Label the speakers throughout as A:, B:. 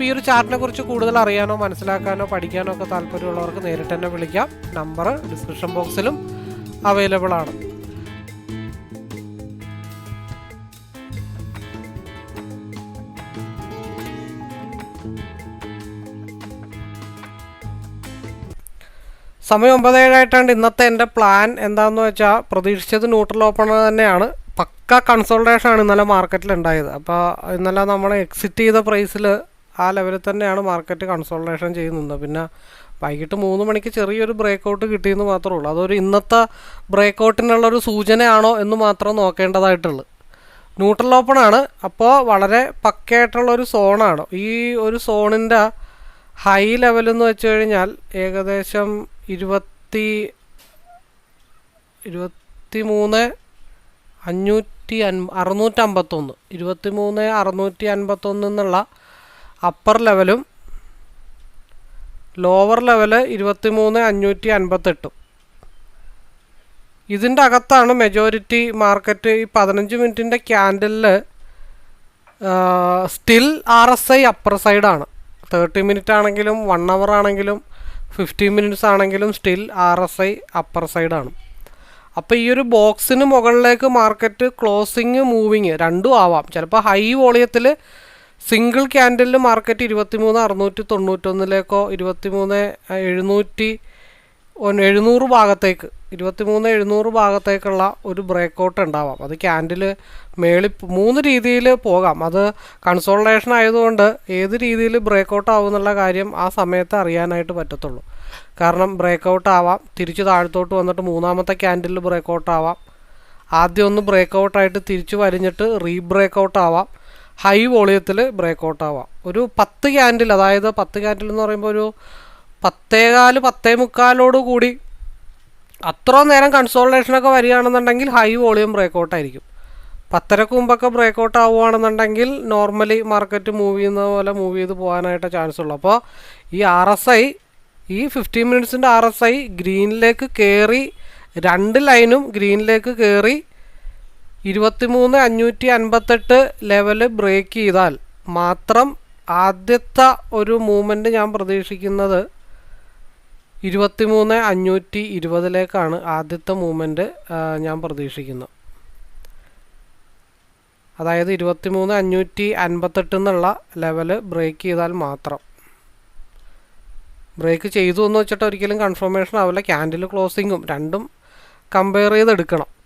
A: അപ്പോൾ ഈ ഒരു ചാർട്ടിനെ കുറിച്ച് കൂടുതൽ അറിയാനോ മനസ്സിലാക്കാനോ പഠിക്കാനോ ഒക്കെ താല്പര്യമുള്ളവർക്ക് നേരിട്ട് തന്നെ വിളിക്കാം. നമ്പർ ഡിസ്ക്രിപ്ഷൻ ബോക്സിലും അവൈലബിൾ ആണ്. സമയം ഒമ്പത് ഏഴായിട്ടാണ് ഇന്നത്തെ എന്റെ പ്ലാൻ എന്താണെന്ന് വെച്ചാൽ പ്രതീക്ഷിച്ചത് ന്യൂട്രൽ ഓപ്പണർ തന്നെയാണ്. പക്ക കൺസോൾട്ടേഷൻ ആണ് ഇന്നലെ മാർക്കറ്റിൽ ഉണ്ടായത്. അപ്പോൾ ഇന്നലെ നമ്മൾ എക്സിറ്റ് ചെയ്ത പ്രൈസിൽ ആ ലെവലിൽ തന്നെയാണ് മാർക്കറ്റ് കൺസോൾട്ടേഷൻ ചെയ്യുന്നത് പിന്നെ വൈകിട്ട് മൂന്ന് മണിക്ക് ചെറിയൊരു ബ്രേക്ക് ഔട്ട് കിട്ടിയെന്ന് മാത്രമേ ഉള്ളൂ അതൊരു ഇന്നത്തെ ബ്രേക്ക് ഔട്ടിനുള്ളൊരു സൂചനയാണോ എന്ന് മാത്രം നോക്കേണ്ടതായിട്ടുള്ളൂ. ന്യൂട്രൽ ഓപ്പൺ ആണ്. അപ്പോൾ വളരെ പക്കയായിട്ടുള്ളൊരു സോണാണ് ഈ ഒരു സോണിന്റെ ഹൈ ലെവൽ എന്ന് വെച്ച് കഴിഞ്ഞാൽ ഏകദേശം ഇരുപത്തി ഇരുപത്തി മൂന്ന് അഞ്ഞൂറ്റി അൻ അറുന്നൂറ്റമ്പത്തൊന്ന്. ഇരുപത്തി മൂന്ന് അറുന്നൂറ്റി അൻപത്തൊന്ന് എന്നുള്ള അപ്പർ ലെവലും ലോവർ ലെവൽ ഇരുപത്തി മൂന്ന് അഞ്ഞൂറ്റി അൻപത്തെട്ടും. ഇതിന്റെ അകത്താണ് മെജോറിറ്റി മാർക്കറ്റ് ഈ പതിനഞ്ച് മിനിറ്റിന്റെ ക്യാൻഡലിൽ still R S I upper സൈഡാണ് തേർട്ടി മിനിറ്റ് ആണെങ്കിലും വൺ അവർ ആണെങ്കിലും ഫിഫ്റ്റീൻ മിനിറ്റ്സ് ആണെങ്കിലും still R S I upper സൈഡാണ് അപ്പോൾ ഈ ഒരു ബോക്സിന് മുകളിലേക്ക് മാർക്കറ്റ് ക്ലോസിങ് മൂവിങ് രണ്ടും ആവാം. ചിലപ്പോൾ ഹൈ വോളിയത്തിൽ സിംഗിൾ ക്യാൻഡലിൽ മാർക്കറ്റ് ഇരുപത്തി മൂന്ന് അറുന്നൂറ്റി തൊണ്ണൂറ്റൊന്നിലേക്കോ ഇരുപത്തി മൂന്ന് എഴുന്നൂറ്റി എഴുന്നൂറ് ഭാഗത്തേക്ക് ഇരുപത്തി മൂന്ന് എഴുന്നൂറ് ഭാഗത്തേക്കുള്ള ഒരു ബ്രേക്കൗട്ട് ഉണ്ടാവാം. അത് ക്യാൻഡിൽ മേളി മൂന്ന് രീതിയിൽ പോകാം. അത് കൺസോൾട്ടേഷൻ ആയതുകൊണ്ട് ഏത് രീതിയിൽ ബ്രേക്കൗട്ട് ആവും എന്നുള്ള കാര്യം ആ സമയത്ത് അറിയാനായിട്ട് പറ്റത്തുള്ളൂ. കാരണം ബ്രേക്കൗട്ട് ആവാം. തിരിച്ച് താഴത്തോട്ട് വന്നിട്ട് മൂന്നാമത്തെ ക്യാൻഡിൽ ബ്രേക്കൗട്ട് ആവാം. ആദ്യം ഒന്ന് ബ്രേക്കൗട്ടായിട്ട് തിരിച്ച് വരിഞ്ഞിട്ട് റീ ബ്രേക്കൗട്ട് ആവാം. ഹൈ വോളിയത്തിൽ ബ്രേക്ക് ഔട്ട് ആവാം. ഒരു പത്ത് ക്യാൻഡിൽ അതായത് പത്ത് ക്യാൻഡിൽ എന്ന് പറയുമ്പോൾ ഒരു പത്തേകാൽ പത്തേ മുക്കാലോട് കൂടി അത്ര നേരം കൺസോൾട്ടേഷനൊക്കെ വരികയാണെന്നുണ്ടെങ്കിൽ ഹൈ വോളിയം ബ്രേക്ക് ഔട്ട് ആയിരിക്കും. പത്തരക്ക് മുമ്പൊക്കെ ബ്രേക്ക് ഔട്ട് ആവുകയാണെന്നുണ്ടെങ്കിൽ നോർമലി മാർക്കറ്റ് മൂവ് ചെയ്യുന്ന പോലെ മൂവ് ചെയ്ത് പോകാനായിട്ട് ചാൻസ് ഉള്ളൂ. അപ്പോൾ ഈ ആർ എസ് ഐ ഈ ഫിഫ്റ്റീൻ മിനിറ്റ്സിന്റെ ആർ എസ് ഐ ഗ്രീനിലേക്ക് കയറി രണ്ട് ലൈനും ഗ്രീനിലേക്ക് കയറി ഇരുപത്തിമൂന്ന് അഞ്ഞൂറ്റി അൻപത്തെട്ട് ലെവൽ ബ്രേക്ക് ചെയ്താൽ മാത്രം ആദ്യത്തെ ഒരു മൂവ്മെന്റ് ഞാൻ പ്രതീക്ഷിക്കുന്നത് ഇരുപത്തിമൂന്ന് അഞ്ഞൂറ്റി ഇരുപതിലേക്കാണ് ആദ്യത്തെ മൂവ്മെന്റ് ഞാൻ പ്രതീക്ഷിക്കുന്നത്. അതായത് ഇരുപത്തിമൂന്ന് അഞ്ഞൂറ്റി അൻപത്തെട്ട് എന്നുള്ള ലെവൽ ബ്രേക്ക് ചെയ്താൽ മാത്രം. ബ്രേക്ക് ചെയ്തു എന്ന് വെച്ചിട്ട് ഒരിക്കലും കൺഫർമേഷൻ ആവില്ല. ക്യാൻഡിൽ ക്ലോസിങ്ങും രണ്ടും കമ്പയർ ചെയ്തെടുക്കണം.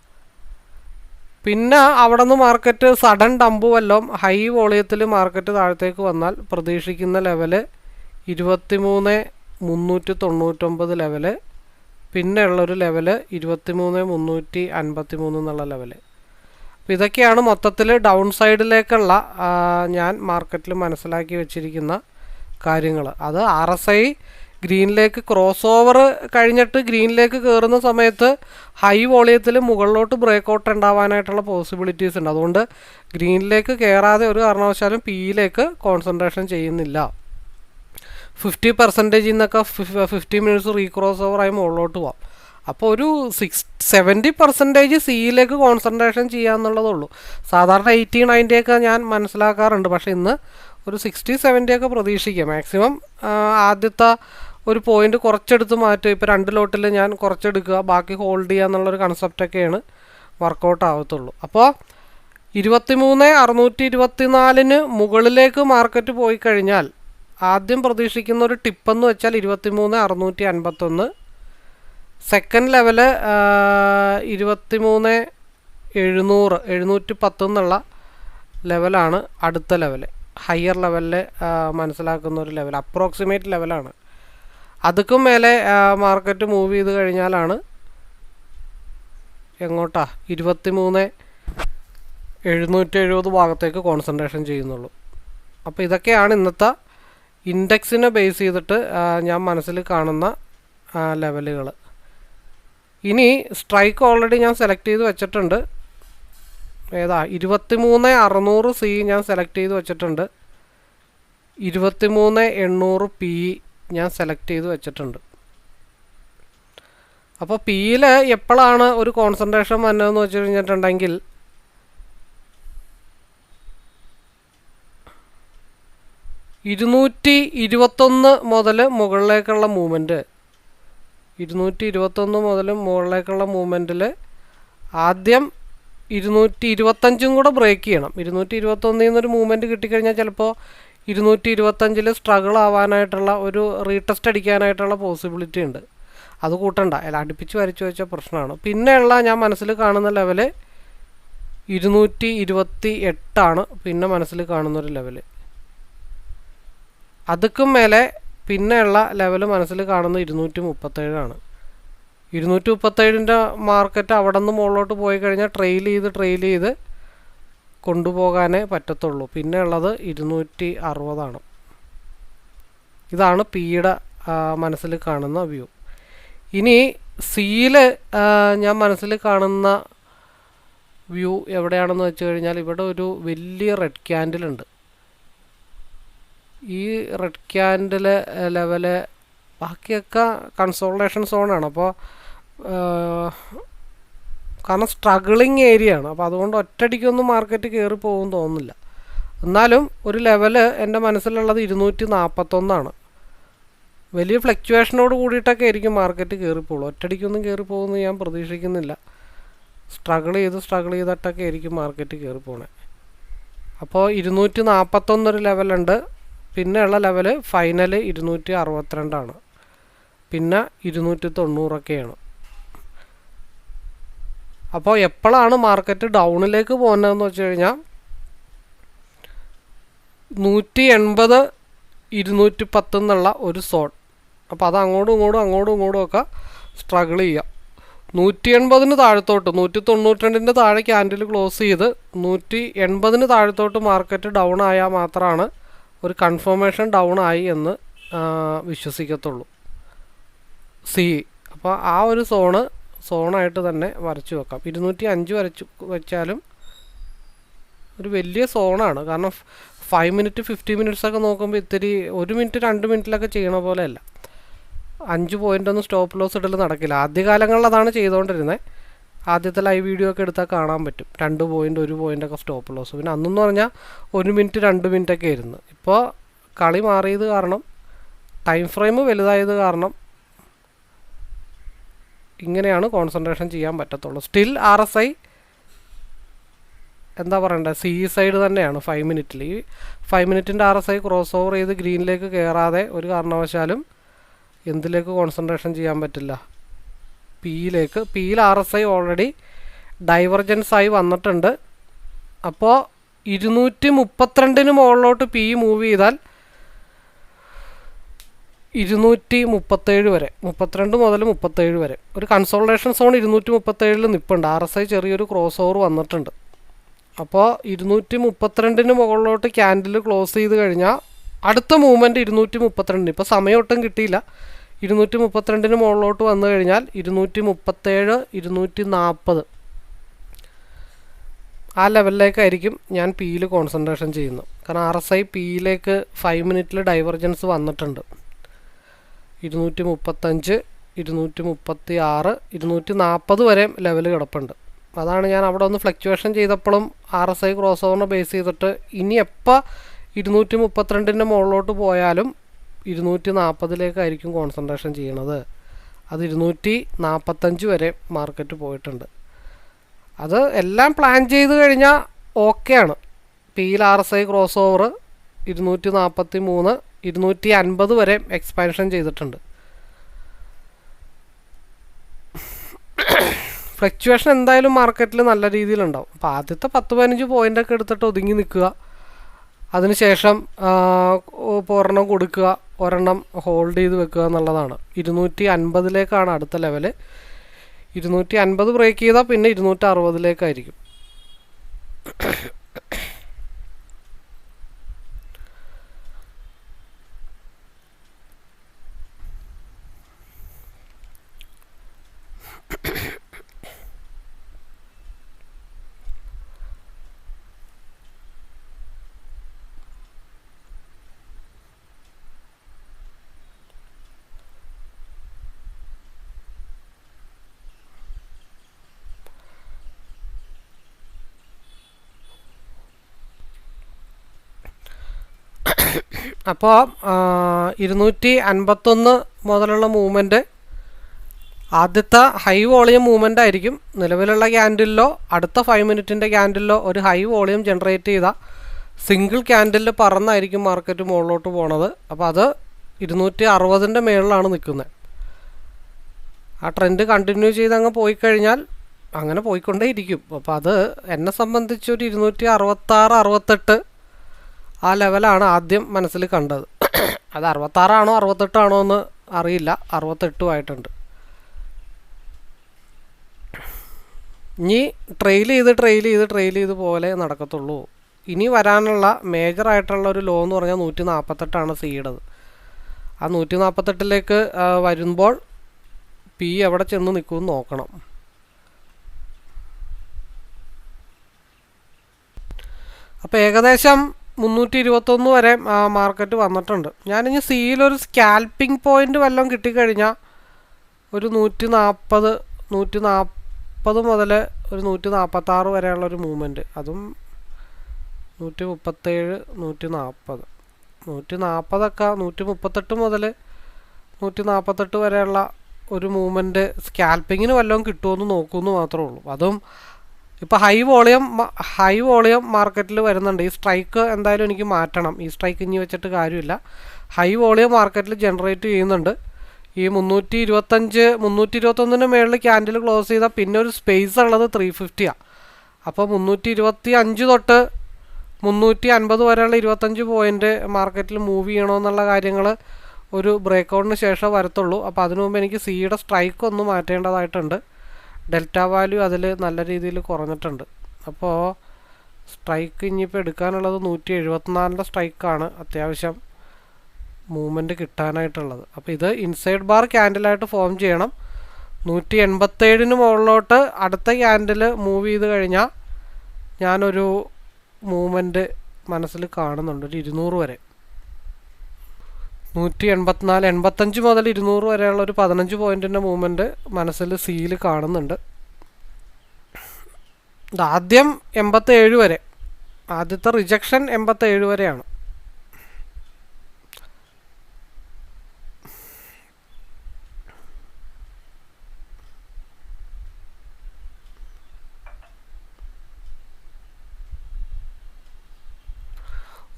A: പിന്നെ അവിടെ നിന്ന് മാർക്കറ്റ് സഡൻ ഡമ്പ് വല്ലതും ഹൈ വോളിയത്തിൽ മാർക്കറ്റ് താഴത്തേക്ക് വന്നാൽ പ്രതീക്ഷിക്കുന്ന ലെവൽ ഇരുപത്തി മൂന്ന് മുന്നൂറ്റി തൊണ്ണൂറ്റൊമ്പത് ലെവൽ പിന്നെ ഉള്ളൊരു ലെവൽ ഇരുപത്തി മൂന്ന് മുന്നൂറ്റി അൻപത്തി മൂന്ന് എന്നുള്ള ലെവൽ അപ്പോൾ ഇതൊക്കെയാണ് മൊത്തത്തിൽ ഡൗൺ സൈഡിലേക്കുള്ള ഞാൻ മാർക്കറ്റിൽ മനസ്സിലാക്കി വെച്ചിരിക്കുന്ന കാര്യങ്ങൾ. അത് ആർ എസ് ഐ ഗ്രീനിലേക്ക് ക്രോസ് ഓവർ കഴിഞ്ഞിട്ട് ഗ്രീനിലേക്ക് കയറുന്ന സമയത്ത് ഹൈ വോളിയത്തിൽ മുകളിലോട്ട് ബ്രേക്ക് ഔട്ട് ഉണ്ടാവാനായിട്ടുള്ള പോസിബിലിറ്റീസ് ഉണ്ട്. അതുകൊണ്ട് ഗ്രീനിലേക്ക് കയറാതെ ഒരു കാരണവശാലും പിയിലേക്ക് കോൺസെൻട്രേഷൻ ചെയ്യുന്നില്ല. ഫിഫ്റ്റി പെർസെന്റേജിൽ നിന്നൊക്കെ ഫിഫ്റ്റി മിനിറ്റ്സ് റീ റീക്രോസ് ഓവറായി മുകളിലോട്ട് പോവാം. അപ്പോൾ ഒരു സിക്സ് സെവന്റി പെർസെന്റേജ് സിയിലേക്ക് കോൺസെൻട്രേഷൻ ചെയ്യാന്നുള്ളതുള്ളൂ. സാധാരണ എയ്റ്റി നയന്റി ഒക്കെ ഞാൻ മനസ്സിലാക്കാറുണ്ട്. പക്ഷേ ഇന്ന് ഒരു സിക്സ്റ്റി സെവന്റി ഒക്കെ പ്രതീക്ഷിക്കാം മാക്സിമം ആദ്യത്തെ ഒരു പോയിന്റ് കുറച്ചെടുത്ത് മാറ്റുക. ഇപ്പോൾ രണ്ട് ലോട്ടിൽ ഞാൻ കുറച്ചെടുക്കുക. ബാക്കി ഹോൾഡ് ചെയ്യുക എന്നുള്ളൊരു കൺസെപ്റ്റൊക്കെയാണ് വർക്കൗട്ട് ആവത്തുള്ളൂ. അപ്പോൾ ഇരുപത്തി മൂന്ന് അറുന്നൂറ്റി ഇരുപത്തി നാലിന് മുകളിലേക്ക് മാർക്കറ്റ് പോയി കഴിഞ്ഞാൽ ആദ്യം പ്രതീക്ഷിക്കുന്ന ഒരു ടിപ്പെന്ന് വെച്ചാൽ ഇരുപത്തി മൂന്ന് അറുന്നൂറ്റി അൻപത്തൊന്ന് സെക്കൻഡ് ലെവൽ ഇരുപത്തി മൂന്ന് എഴുന്നൂറ് എഴുന്നൂറ്റി പത്ത് എന്നുള്ള ലെവലാണ് അടുത്ത ലെവൽ ഹയർ ലെവലിൽ മനസ്സിലാക്കുന്ന ഒരു ലെവൽ അപ്രോക്സിമേറ്റ് ലെവലാണ് അതുക്കും മേലെ മാർക്കറ്റ് മൂവ് ചെയ്ത് കഴിഞ്ഞാലാണ് എങ്ങോട്ടാ? ഇരുപത്തി മൂന്ന് എഴുന്നൂറ്റി എഴുപത് ഭാഗത്തേക്ക് കോൺസെൻട്രേഷൻ ചെയ്യുന്നുള്ളൂ. അപ്പോൾ ഇതൊക്കെയാണ് ഇന്നത്തെ ഇൻഡെക്സിനെ ബേസ് ചെയ്തിട്ട് ഞാൻ മനസ്സിൽ കാണുന്ന ലെവലുകൾ ഇനി സ്ട്രൈക്ക് ഓൾറെഡി ഞാൻ സെലക്ട് ചെയ്ത് വെച്ചിട്ടുണ്ട്. ഏതാ? ഇരുപത്തി മൂന്ന് അറുന്നൂറ് സി ഞാൻ സെലക്ട് ചെയ്ത് വെച്ചിട്ടുണ്ട്. ഇരുപത്തി മൂന്ന് എണ്ണൂറ് പി ഞാൻ സെലക്ട് ചെയ്ത് വെച്ചിട്ടുണ്ട്. അപ്പോൾ പിയിൽ എപ്പോഴാണ് ഒരു കോൺസെൻട്രേഷൻ വന്നതെന്ന് വെച്ച് കഴിഞ്ഞിട്ടുണ്ടെങ്കിൽ ഇരുന്നൂറ്റി ഇരുപത്തൊന്ന് മുതൽ മുകളിലേക്കുള്ള മൂവ്മെന്റ് ഇരുന്നൂറ്റി ഇരുപത്തൊന്ന് മുതൽ മുകളിലേക്കുള്ള മൂവ്മെന്റിൽ ആദ്യം ഇരുന്നൂറ്റി ഇരുപത്തഞ്ചും കൂടെ ബ്രേക്ക് ചെയ്യണം. ഇരുന്നൂറ്റി ഇരുപത്തൊന്നിൽ നിന്നൊരു മൂവ്മെന്റ് കിട്ടിക്കഴിഞ്ഞാൽ ചിലപ്പോൾ ഇരുന്നൂറ്റി ഇരുപത്തഞ്ചിൽ സ്ട്രഗിൾ ആവാനായിട്ടുള്ള ഒരു റീടെസ്റ്റ് അടിക്കാനായിട്ടുള്ള പോസിബിലിറ്റി ഉണ്ട്. അത് കൂട്ടണ്ട. അല്ല അടുപ്പിച്ച് വരച്ചു വെച്ച പ്രശ്നമാണ്. പിന്നെയുള്ള ഞാൻ മനസ്സിൽ കാണുന്ന ലെവൽ ഇരുന്നൂറ്റി ഇരുപത്തി എട്ടാണ് പിന്നെ മനസ്സിൽ കാണുന്നൊരു ലെവൽ അതുക്കും മേലെ പിന്നെയുള്ള ലെവൽ മനസ്സിൽ കാണുന്നത് ഇരുന്നൂറ്റി മുപ്പത്തേഴാണ് ഇരുന്നൂറ്റി മുപ്പത്തേഴിന്റെ മാർക്കറ്റ് അവിടെ നിന്ന് മുകളിലോട്ട് പോയി കഴിഞ്ഞാൽ ട്രെയിൽ ചെയ്ത് ട്രെയിൽ ചെയ്ത് കൊണ്ടുപോകാനേ പറ്റത്തുള്ളൂ. പിന്നെ ഉള്ളത് ഇരുന്നൂറ്റി അറുപതാണ് ഇതാണ് പിയുടെ മനസ്സിൽ കാണുന്ന വ്യൂ. ഇനി സിയിൽ ഞാൻ മനസ്സിൽ കാണുന്ന വ്യൂ എവിടെയാണെന്ന് വെച്ച് കഴിഞ്ഞാൽ ഇവിടെ ഒരു വലിയ റെഡ് ക്യാൻഡിലുണ്ട്. ഈ റെഡ് ക്യാൻഡിൽ ലെവൽ ബാക്കിയൊക്കെ കൺസോൾട്ടേഷൻ സോണാണ്. അപ്പോൾ കാരണം സ്ട്രഗിളിങ് ഏരിയ ആണ്. അപ്പോൾ അതുകൊണ്ട് ഒറ്റടിക്കൊന്നും മാർക്കറ്റ് കയറി പോകും തോന്നുന്നില്ല. എന്നാലും ഒരു ലെവൽ എന്റെ മനസ്സിലുള്ളത് ഇരുന്നൂറ്റി നാൽപ്പത്തൊന്നാണ് വലിയ ഫ്ലക്ച്വേഷനോട് കൂടിയിട്ടൊക്കെ ആയിരിക്കും മാർക്കറ്റ് കയറിപ്പോളൂ ഒറ്റയടിക്കൊന്നും കയറി പോകുമെന്ന് ഞാൻ പ്രതീക്ഷിക്കുന്നില്ല. സ്ട്രഗിൾ ചെയ്ത് സ്ട്രഗിൾ ചെയ്തിട്ടൊക്കെ ആയിരിക്കും മാർക്കറ്റ് കയറി പോണേ. അപ്പോൾ ഇരുന്നൂറ്റി നാൽപ്പത്തൊന്നൊരു ലെവലുണ്ട് പിന്നെയുള്ള ലെവൽ ഫൈനൽ ഇരുന്നൂറ്റി അറുപത്തിരണ്ടാണ് പിന്നെ ഇരുന്നൂറ്റി തൊണ്ണൂറൊക്കെയാണ് അപ്പോൾ എപ്പോഴാണ് മാർക്കറ്റ് ഡൗണിലേക്ക് പോകുന്നതെന്ന് വെച്ച് കഴിഞ്ഞാൽ നൂറ്റി എൺപത് ഇരുന്നൂറ്റി പത്ത് എന്നുള്ള ഒരു സോൺ അപ്പോൾ അത് അങ്ങോട്ടും ഇങ്ങോട്ടും അങ്ങോട്ടും ഇങ്ങോട്ടും ഒക്കെ സ്ട്രഗിൾ ചെയ്യാം. നൂറ്റി എൺപതിന് താഴത്തോട്ട് നൂറ്റി തൊണ്ണൂറ്റി രണ്ടിന്റെ താഴെ ക്യാൻഡിൽ ക്ലോസ് ചെയ്ത് നൂറ്റി എൺപതിന് താഴത്തോട്ട് മാർക്കറ്റ് ഡൗൺ ആയാൽ മാത്രമാണ് ഒരു കൺഫർമേഷൻ ഡൗൺ ആയി എന്ന് വിശ്വസിക്കത്തുള്ളൂ. സി അപ്പോൾ ആ ഒരു സോണ് സോണായിട്ട് തന്നെ വരച്ചു വെക്കാം. ഇരുന്നൂറ്റി അഞ്ച് വരച്ചു വെച്ചാലും ഒരു വലിയ സോണാണ്. കാരണം ഫൈവ് മിനിറ്റ് ഫിഫ്റ്റി മിനിറ്റ്സ് ഒക്കെ നോക്കുമ്പോൾ ഇത്തിരി ഒരു മിനിറ്റ് രണ്ട് മിനിറ്റിലൊക്കെ ചെയ്യണ പോലെയല്ല. അഞ്ച് പോയിന്റ് ഒന്നും സ്റ്റോപ്പ് ലോസ് ഇടൽ നടക്കില്ല. ആദ്യകാലങ്ങളിൽ അതാണ് ചെയ്തുകൊണ്ടിരുന്നത് ആദ്യത്തെ ലൈവ് വീഡിയോ ഒക്കെ എടുത്താൽ കാണാൻ പറ്റും. രണ്ട് പോയിന്റ് ഒരു പോയിന്റ് ഒക്കെ സ്റ്റോപ്പ് ലോസ് പിന്നെ അന്നെന്ന് പറഞ്ഞാൽ ഒരു മിനിറ്റ് രണ്ട് മിനിറ്റ് ഒക്കെ ആയിരുന്നു. ഇപ്പോൾ കളി മാറിയത് കാരണം ടൈം ഫ്രെയിം വലുതായത് കാരണം ഇങ്ങനെയാണ് കോൺസെൻട്രേഷൻ ചെയ്യാൻ പറ്റത്തുള്ളൂ. സ്റ്റിൽ ആർ എസ് ഐ എന്താ പറയണ്ടത് സി സൈഡ് തന്നെയാണ് ഫൈവ് മിനിറ്റിൽ ഈ five മിനിറ്റിന്റെ R S I cross over ചെയ്ത് ഗ്രീനിലേക്ക് കയറാതെ ഒരു കാരണവശാലും എന്തിലേക്ക് കോൺസെൻട്രേഷൻ ചെയ്യാൻ പറ്റില്ല? പിയിലേക്ക് പിയിൽ R S I already divergence ആയി വന്നിട്ടുണ്ട്. അപ്പോൾ ഇരുന്നൂറ്റി മുപ്പത്തിരണ്ടിന് മുകളിലോട്ട് പി മൂവ് ചെയ്താൽ ഇരുന്നൂറ്റി മുപ്പത്തേഴ് വരെ. മുപ്പത്തിരണ്ട് മുതൽ മുപ്പത്തേഴ് വരെ. ഒരു കൺസോൾട്ടേഷൻ സോൺ ഇരുന്നൂറ്റി മുപ്പത്തേഴിൽ നിൽപ്പുണ്ട് ആർ എസ് ഐ ചെറിയൊരു ക്രോസ് ഓവർ വന്നിട്ടുണ്ട്. അപ്പോൾ ഇരുന്നൂറ്റി മുപ്പത്തിരണ്ടിന് മുകളിലോട്ട് ക്യാൻഡിൽ ക്ലോസ് ചെയ്ത് കഴിഞ്ഞാൽ അടുത്ത മൂവ്മെന്റ് ഇരുന്നൂറ്റി മുപ്പത്തിരണ്ടിന് ഇപ്പോൾ സമയം ഒട്ടും കിട്ടിയില്ല. ഇരുന്നൂറ്റി മുപ്പത്തിരണ്ടിന് മുകളിലോട്ട് വന്നു കഴിഞ്ഞാൽ ഇരുന്നൂറ്റി മുപ്പത്തേഴ് ഇരുന്നൂറ്റി നാൽപ്പത് ആ ലെവലിലേക്കായിരിക്കും ഞാൻ പിയിൽ കോൺസെൻട്രേഷൻ ചെയ്യുന്നത്. കാരണം ആർ എസ് ഐ പിയിലേക്ക് ഫൈവ് മിനിറ്റിൽ ഡൈവർജൻസ് വന്നിട്ടുണ്ട്. ഇരുന്നൂറ്റി മുപ്പത്തഞ്ച് ഇരുന്നൂറ്റി മുപ്പത്തി ആറ് ഇരുന്നൂറ്റി നാൽപ്പത് വരെ ലെവൽ കിടപ്പുണ്ട്. അതാണ് ഞാൻ അവിടെ ഒന്ന് ഫ്ലക്ച്വേഷൻ ചെയ്തപ്പോഴും ആർ എസ് ഐ ക്രോസ് ഓവറിനെ ബേസ് ചെയ്തിട്ട് ഇനി എപ്പോൾ ഇരുന്നൂറ്റി മുപ്പത്തിരണ്ടിന്റെ മുകളിലോട്ട് പോയാലും ഇരുന്നൂറ്റി നാൽപ്പതിലേക്കായിരിക്കും കോൺസെൻട്രേഷൻ ചെയ്യണത്. അത് ഇരുന്നൂറ്റി നാൽപ്പത്തഞ്ച് വരെ മാർക്കറ്റ് പോയിട്ടുണ്ട്. അത് എല്ലാം പ്ലാൻ ചെയ്ത് കഴിഞ്ഞാൽ ഓക്കെയാണ് പിയിൽ R S I cross over ഇരുന്നൂറ്റി നാൽപ്പത്തി മൂന്ന് ഇരുന്നൂറ്റി അൻപത് വരെ എക്സ്പാൻഷൻ ചെയ്തിട്ടുണ്ട്. ഫ്ലക്ച്വേഷൻ എന്തായാലും മാർക്കറ്റിൽ നല്ല രീതിയിലുണ്ടാവും. അപ്പോൾ ആദ്യത്തെ പത്ത് പതിനഞ്ച് പോയിന്റൊക്കെ എടുത്തിട്ട് ഒതുങ്ങി നിൽക്കുക. അതിനുശേഷം ഒരെണ്ണം കൊടുക്കുക ഒരെണ്ണം ഹോൾഡ് ചെയ്ത് വെക്കുക എന്നുള്ളതാണ്. ഇരുന്നൂറ്റി അൻപതിലേക്കാണ് അടുത്ത ലെവൽ ഇരുന്നൂറ്റി അൻപത് ബ്രേക്ക് ചെയ്താൽ പിന്നെ ഇരുന്നൂറ്റി അറുപതിലേക്കായിരിക്കും അപ്പോൾ ഇരുന്നൂറ്റി അൻപത്തൊന്ന് മുതലുള്ള മൂവ്മെന്റ് ആദ്യത്തെ ഹൈ വോളിയം മൂവ്മെന്റ് ആയിരിക്കും. നിലവിലുള്ള ക്യാൻഡിലോ അടുത്ത ഫൈവ് മിനിറ്റിന്റെ ക്യാൻഡിലോ ഒരു ഹൈ വോളിയം ജനറേറ്റ് ചെയ്ത സിംഗിൾ ക്യാൻഡിലിൽ പറന്നായിരിക്കും മാർക്കറ്റ് മുകളിലോട്ട് പോണത്. അപ്പോൾ അത് ഇരുന്നൂറ്റി അറുപതിന്റെ മേളിലാണ് നിൽക്കുന്നത്. ആ ട്രെൻഡ് കണ്ടിന്യൂ ചെയ്ത് അങ്ങ് പോയി കഴിഞ്ഞാൽ അങ്ങനെ പോയിക്കൊണ്ടേ ഇരിക്കും അപ്പോൾ അത് എന്നെ സംബന്ധിച്ചൊരു ഇരുന്നൂറ്റി അറുപത്താറ് അറുപത്തെട്ട് ആ ലെവലാണ് ആദ്യം മനസ്സിൽ കണ്ടത്. അത് അറുപത്താറാണോ അറുപത്തെട്ടാണോ എന്ന് അറിയില്ല. അറുപത്തെട്ടും ആയിട്ടുണ്ട്. ഇനി ട്രെയിൽ ചെയ്ത് ട്രെയിൽ ചെയ്ത് ട്രെയിൽ ചെയ്ത് പോലെ നടക്കത്തുള്ളൂ. ഇനി വരാനുള്ള മേജർ ആയിട്ടുള്ള ഒരു ലോ എന്ന് പറഞ്ഞാൽ നൂറ്റി നാൽപ്പത്തെട്ടാണ് സീഡത് ആ നൂറ്റി നാൽപ്പത്തെട്ടിലേക്ക് വരുമ്പോൾ പി എവിടെ ചെന്ന് നിൽക്കുമെന്ന് നോക്കണം. അപ്പോൾ ഏകദേശം മുന്നൂറ്റി ഇരുപത്തൊന്ന് വരെ മാർക്കറ്റ് വന്നിട്ടുണ്ട്. ഞാനിനി സിയിലൊരു സ്കാൽപ്പിംഗ് പോയിന്റ് വല്ലതും കിട്ടിക്കഴിഞ്ഞാൽ ഒരു നൂറ്റി നാൽപ്പത് നൂറ്റി നാൽപ്പത് മുതൽ ഒരു നൂറ്റി നാൽപ്പത്താറ് വരെയുള്ള ഒരു മൂവ്മെന്റ് അതും നൂറ്റി മുപ്പത്തേഴ് നൂറ്റി നാൽപ്പത് നൂറ്റി നാൽപ്പതൊക്കെ നൂറ്റി മുപ്പത്തെട്ട് മുതൽ നൂറ്റി നാൽപ്പത്തെട്ട് വരെയുള്ള ഒരു മൂവ്മെന്റ് സ്കാൽപ്പിങ്ങിന് വല്ലതും കിട്ടുമെന്ന് നോക്കുമെന്ന് മാത്രമേ ഉള്ളൂ. അതും ഇപ്പോൾ ഹൈ വോളിയം ഹൈ വോളിയം മാർക്കറ്റിൽ വരുന്നുണ്ട്. ഈ സ്ട്രൈക്ക് എന്തായാലും എനിക്ക് മാറ്റണം. ഈ സ്ട്രൈക്ക് ഇനി വെച്ചിട്ട് കാര്യമില്ല. ഹൈ വോളിയം മാർക്കറ്റിൽ ജനറേറ്റ് ചെയ്യുന്നുണ്ട്. ഈ മുന്നൂറ്റി ഇരുപത്തഞ്ച് മുന്നൂറ്റി ഇരുപത്തൊന്നിന് മേളിൽ ക്യാൻഡിൽ ക്ലോസ് ചെയ്താൽ പിന്നെ ഒരു സ്പേസ് ഉള്ളത് ത്രീ ഫിഫ്റ്റിയാണ് അപ്പോൾ മുന്നൂറ്റി ഇരുപത്തി അഞ്ച് തൊട്ട് മുന്നൂറ്റി അൻപത് വരെയുള്ള ഇരുപത്തഞ്ച് പോയിന്റ് മാർക്കറ്റിൽ മൂവ് ചെയ്യണമെന്നുള്ള കാര്യങ്ങൾ ഒരു ബ്രേക്ക് ഔട്ടിന് ശേഷം വരത്തുള്ളൂ. അപ്പോൾ അതിനു മുമ്പ് എനിക്ക് സിയുടെ സ്ട്രൈക്ക് ഒന്ന് മാറ്റേണ്ടതായിട്ടുണ്ട്. ഡെൽറ്റ വാല്യൂ അതിൽ നല്ല രീതിയിൽ കുറഞ്ഞിട്ടുണ്ട്. അപ്പോൾ സ്ട്രൈക്ക് ഇനിയിപ്പോൾ എടുക്കാനുള്ളത് നൂറ്റി എഴുപത്തിനാലിന്റെ സ്ട്രൈക്കാണ് അത്യാവശ്യം മൂവ്മെന്റ് കിട്ടാനായിട്ടുള്ളത്. അപ്പോൾ ഇത് ഇൻസൈഡ് ബാർ ക്യാൻഡിലായിട്ട് ഫോം ചെയ്യണം. നൂറ്റി എൺപത്തേഴിന് മുകളിലോട്ട് അടുത്ത ക്യാൻഡിൽ മൂവ് ചെയ്ത് കഴിഞ്ഞാൽ ഞാനൊരു മൂവ്മെന്റ് മനസ്സിൽ കാണുന്നുണ്ട് ഒരു ഇരുന്നൂറ് വരെ. നൂറ്റി എൺപത്തിനാല് എൺപത്തഞ്ച് മുതൽ ഇരുന്നൂറ് വരെയുള്ള ഒരു പതിനഞ്ച് പോയിന്റിന്റെ മൂവ്മെന്റ് മനസ്സിൽ സീൽ കാണുന്നുണ്ട്. ആദ്യം എൺപത്തേഴ് വരെ ആദ്യത്തെ റിജക്ഷൻ എൺപത്തേഴ് വരെയാണ്.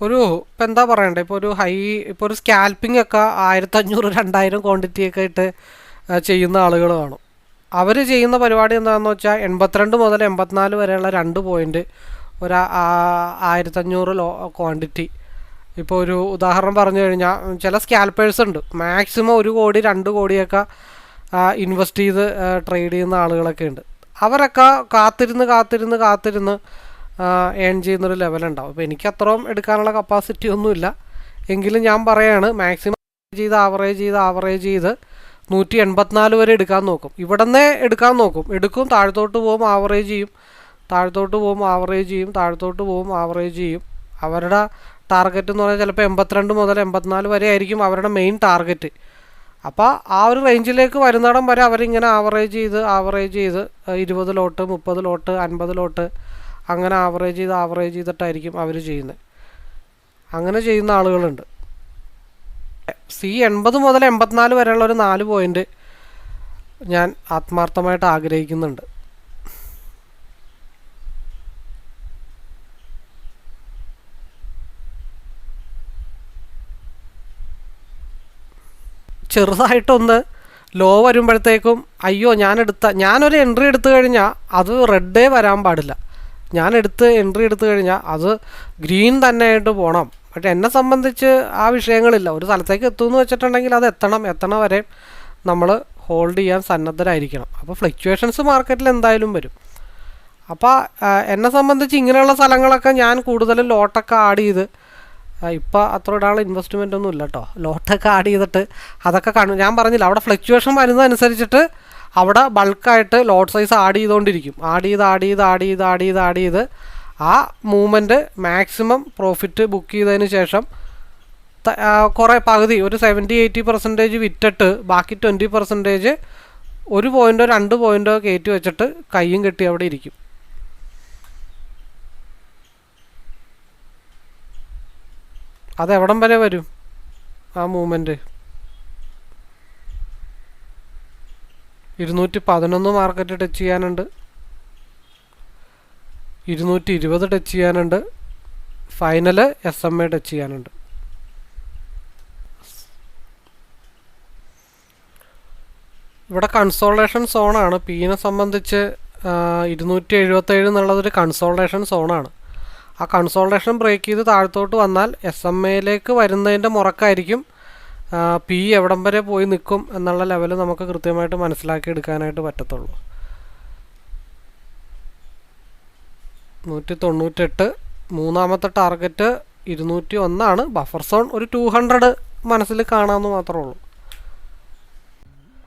A: ഒരു ഇപ്പം എന്താ പറയണ്ടേ? ഇപ്പോൾ ഒരു ഹൈ ഇപ്പോൾ ഒരു സ്കാൽപ്പിംഗ് ഒക്കെ ആയിരത്തഞ്ഞൂറ് രണ്ടായിരം ക്വാണ്ടിറ്റി ഒക്കെ ഇട്ട് ചെയ്യുന്ന ആളുകൾ കാണും അവർ ചെയ്യുന്ന പരിപാടി എന്താണെന്ന് വെച്ചാൽ എൺപത്തിരണ്ട് മുതൽ എൺപത്തിനാല് വരെയുള്ള രണ്ട് പോയിന്റ് ഒരു ആയിരത്തഞ്ഞൂറ് ലോ ക്വാണ്ടിറ്റി ഇപ്പോൾ ഒരു ഉദാഹരണം പറഞ്ഞു കഴിഞ്ഞാൽ ചില സ്കാൽപ്പേഴ്സ് ഉണ്ട്. മാക്സിമം ഒരു കോടി രണ്ട് കോടിയൊക്കെ ഇൻവെസ്റ്റ് ചെയ്ത് ട്രേഡ് ചെയ്യുന്ന ആളുകളൊക്കെ ഉണ്ട്. അവരൊക്കെ കാത്തിരുന്ന് കാത്തിരുന്ന് കാത്തിരുന്ന് ഏൺ ചെയ്യുന്നൊരു ലെവലുണ്ടാവും അപ്പോൾ എനിക്ക് അത്രയും എടുക്കാനുള്ള കപ്പാസിറ്റി ഒന്നുമില്ല. എങ്കിലും ഞാൻ പറയാണ് മാക്സിമം ചെയ്ത് ആവറേജ് ചെയ്ത് ആവറേജ് ചെയ്ത് നൂറ്റി എൺപത്തിനാല് വരെ എടുക്കാൻ നോക്കും. ഇവിടെ നിന്നേ എടുക്കാൻ നോക്കും. എടുക്കും താഴത്തോട്ട് പോകും ആവറേജ് ചെയ്യും. താഴത്തോട്ട് പോകും ആവറേജ് ചെയ്യും. താഴത്തോട്ട് പോകും ആവറേജ് ചെയ്യും. അവരുടെ ടാർഗറ്റ് എന്ന് പറഞ്ഞാൽ ചിലപ്പോൾ എൺപത്തിരണ്ട് മുതൽ എൺപത്തിനാല് വരെ ആയിരിക്കും അവരുടെ മെയിൻ ടാർഗറ്റ് അപ്പോൾ ആ ഒരു റേഞ്ചിലേക്ക് വരുന്നിടം വരെ അവരിങ്ങനെ ആവറേജ് ചെയ്ത് ആവറേജ് ചെയ്ത് ഇരുപത് ലോട്ട് മുപ്പത് ലോട്ട് അൻപത് ലോട്ട് അങ്ങനെ ആവറേജ് ചെയ്ത് ആവറേജ് ചെയ്തിട്ടായിരിക്കും അവർ ചെയ്യുന്നത്. അങ്ങനെ ചെയ്യുന്ന ആളുകളുണ്ട്. സി എൺപത് മുതൽ എൺപത്തിനാല് വരെയുള്ള ഒരു നാല് പോയിന്റ് ഞാൻ ആത്മാർത്ഥമായിട്ട് ആഗ്രഹിക്കുന്നുണ്ട്. ചെറുതായിട്ടൊന്ന് ലോ വരുമ്പോഴത്തേക്കും അയ്യോ ഞാൻ എടുത്ത ഞാനൊരു എൻട്രി എടുത്തു കഴിഞ്ഞാൽ അത് റെഡേ വരാൻ പാടില്ല. ഞാൻ എടുത്ത് എൻട്രി എടുത്തു കഴിഞ്ഞാൽ അത് ഗ്രീൻ തന്നെ ആയിട്ട് പോകണം പക്ഷെ എന്നെ സംബന്ധിച്ച് ആ വിഷയങ്ങളില്ല. ഒരു സ്ഥലത്തേക്ക് എത്തുമെന്ന് വെച്ചിട്ടുണ്ടെങ്കിൽ അത് എത്തണം. എത്തണ വരെ നമ്മൾ ഹോൾഡ് ചെയ്യാൻ സന്നദ്ധരായിരിക്കണം. അപ്പോൾ ഫ്ലക്ച്വേഷൻസ് മാർക്കറ്റിൽ എന്തായാലും വരും. അപ്പോൾ എന്നെ സംബന്ധിച്ച് ഇങ്ങനെയുള്ള സ്ഥലങ്ങളൊക്കെ ഞാൻ കൂടുതലും ലോട്ടൊക്കെ ആഡ് ചെയ്ത് ഇപ്പോൾ അത്ര ഒരാൾ ഇൻവെസ്റ്റ്മെന്റ് ഒന്നും ഇല്ല കേട്ടോ ലോട്ടൊക്കെ ആഡ് ചെയ്തിട്ട് അതൊക്കെ കാണും. ഞാൻ പറഞ്ഞില്ല അവിടെ ഫ്ലക്ച്വേഷൻ വരുന്നതനുസരിച്ചിട്ട് അവിടെ ബൾക്കായിട്ട് ലോഡ് സൈസ് ആഡ് ചെയ്തുകൊണ്ടിരിക്കും ആഡ് ചെയ്ത് ആഡ് ചെയ്ത് ആഡ് ചെയ്ത് ആഡ് ചെയ്ത് ആഡ് ചെയ്ത് ആ മൂവ്മെന്റ് മാക്സിമം പ്രോഫിറ്റ് ബുക്ക് ചെയ്തതിന് ശേഷം കുറേ പകുതി ഒരു സെവന്റി എയ്റ്റി പെർസെന്റേജ് വിറ്റിട്ട് ബാക്കി ട്വന്റി പെർസെന്റേജ് ഒരു പോയിന്റോ രണ്ട് പോയിന്റോ കയറ്റി വെച്ചിട്ട് കയ്യും കെട്ടി അവിടെ ഇരിക്കും. അതെവിടം വരെ വരും ആ മൂവ്മെന്റ് ഇരുന്നൂറ്റി പതിനൊന്ന് മാർക്കറ്റ് ടച്ച് ചെയ്യാനുണ്ട്. ഇരുന്നൂറ്റി ഇരുപത് ടച്ച് ചെയ്യാനുണ്ട്. Final S M A touch ചെയ്യാനുണ്ട്. ഇവിടെ കൺസോൾട്ടേഷൻ സോണാണ് പീനെ സംബന്ധിച്ച് ഇരുന്നൂറ്റി എഴുപത്തേഴ് എന്നുള്ളതൊരു കൺസോൾട്ടേഷൻ സോണാണ് ആ കൺസോൾട്ടേഷൻ ബ്രേക്ക് ചെയ്ത് താഴത്തോട്ട് വന്നാൽ എസ് എം എയിലേക്ക് വരുന്നതിന്റെ മുറക്കായിരിക്കും പി എവിടം വരെ പോയി നിൽക്കും എന്നുള്ള ലെവൽ നമുക്ക് കൃത്യമായിട്ട് മനസ്സിലാക്കി എടുക്കാനായിട്ട് പറ്റത്തുള്ളൂ. നൂറ്റി തൊണ്ണൂറ്റെട്ട് മൂന്നാമത്തെ ടാർഗറ്റ് ഇരുന്നൂറ്റി ഒന്നാണ് ബഫർ സോൺ ഒരു ടു ഹൺഡ്രഡ് മനസ്സിൽ കാണാമെന്ന് മാത്രമേ ഉള്ളൂ.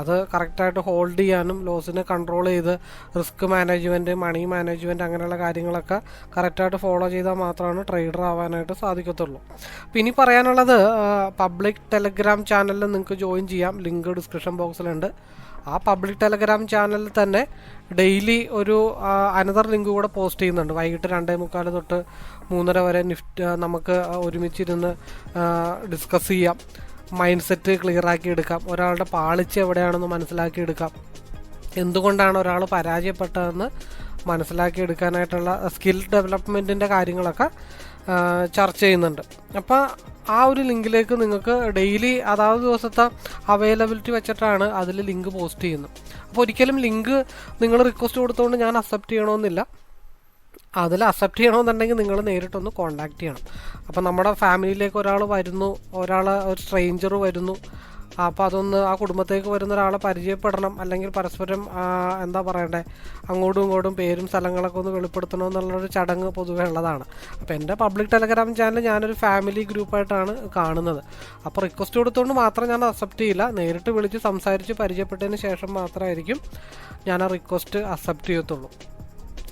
A: അത് കറക്റ്റായിട്ട് ഹോൾഡ് ചെയ്യാനും ലോസിനെ കൺട്രോൾ ചെയ്ത് റിസ്ക് മാനേജ്മെന്റ് മണി മാനേജ്മെന്റ് അങ്ങനെയുള്ള കാര്യങ്ങളൊക്കെ കറക്റ്റായിട്ട് ഫോളോ ചെയ്താൽ മാത്രമാണ് ട്രേഡർ ആവാനായിട്ട് സാധിക്കത്തുള്ളൂ. അപ്പോൾ ഇനി പറയാനുള്ളത് പബ്ലിക് ടെലഗ്രാം ചാനലിൽ നിങ്ങൾക്ക് ജോയിൻ ചെയ്യാം. ലിങ്ക് ഡിസ്ക്രിപ്ഷൻ ബോക്സിലുണ്ട്. ആ പബ്ലിക് ടെലഗ്രാം ചാനലിൽ തന്നെ ഡെയിലി ഒരു അനദർ ലിങ്ക് കൂടെ പോസ്റ്റ് ചെയ്യുന്നുണ്ട്. വൈകിട്ട് രണ്ടേ മുക്കാൽ തൊട്ട് മൂന്നര വരെ നിഫ്റ്റ് നമുക്ക് ഒരുമിച്ചിരുന്ന് ഡിസ്കസ് ചെയ്യാം. മൈൻഡ് സെറ്റ് ക്ലിയർ ആക്കി എടുക്കാം. ഒരാളുടെ പാളിച്ച എവിടെയാണെന്ന് മനസ്സിലാക്കി എടുക്കാം. എന്തുകൊണ്ടാണ് ഒരാൾ പരാജയപ്പെട്ടതെന്ന് മനസ്സിലാക്കി എടുക്കാനായിട്ടുള്ള സ്കിൽ ഡെവലപ്മെന്റിന്റെ കാര്യങ്ങളൊക്കെ ചർച്ച ചെയ്യുന്നുണ്ട്. അപ്പോൾ ആ ഒരു ലിങ്കിലേക്ക് നിങ്ങൾക്ക് ഡെയിലി അതാത് ദിവസത്തെ അവൈലബിലിറ്റി വെച്ചിട്ടാണ് അതിൽ ലിങ്ക് പോസ്റ്റ് ചെയ്യുന്നത്. അപ്പോൾ ഒരിക്കലും ലിങ്ക് നിങ്ങൾ റിക്വസ്റ്റ് കൊടുത്തുകൊണ്ട് ഞാൻ അക്സെപ്റ്റ് ചെയ്യണമെന്നില്ല അതിൽ അക്സെപ്റ്റ് ചെയ്യണമെന്നുണ്ടെങ്കിൽ നിങ്ങൾ നേരിട്ടൊന്ന് കോണ്ടാക്ട് ചെയ്യണം. അപ്പോൾ നമ്മുടെ ഫാമിലിയിലേക്ക് ഒരാൾ വരുന്നു ഒരാൾ ഒരു സ്ട്രെയിഞ്ചർ വരുന്നു. അപ്പോൾ അതൊന്ന് ആ കുടുംബത്തേക്ക് വരുന്ന ഒരാളെ പരിചയപ്പെടണം. അല്ലെങ്കിൽ പരസ്പരം എന്താ പറയണ്ടേ അങ്ങോട്ടും ഇങ്ങോട്ടും പേരും സ്ഥലങ്ങളൊക്കെ ഒന്ന് വെളിപ്പെടുത്തണം എന്നുള്ളൊരു ചടങ്ങ് പൊതുവെ ഉള്ളതാണ്. അപ്പോൾ എന്റെ പബ്ലിക് ടെലഗ്രാം ചാനൽ ഞാനൊരു ഫാമിലി ഗ്രൂപ്പായിട്ടാണ് കാണുന്നത്. അപ്പോൾ റിക്വസ്റ്റ് കൊടുത്തുകൊണ്ട് മാത്രം ഞാൻ അക്സെപ്റ്റ് ചെയ്യില്ല. നേരിട്ട് വിളിച്ച് സംസാരിച്ച് പരിചയപ്പെട്ടതിന് ശേഷം മാത്രമായിരിക്കും ഞാൻ ആ റിക്വസ്റ്റ് അക്സെപ്റ്റ് ചെയ്യത്തുള്ളൂ.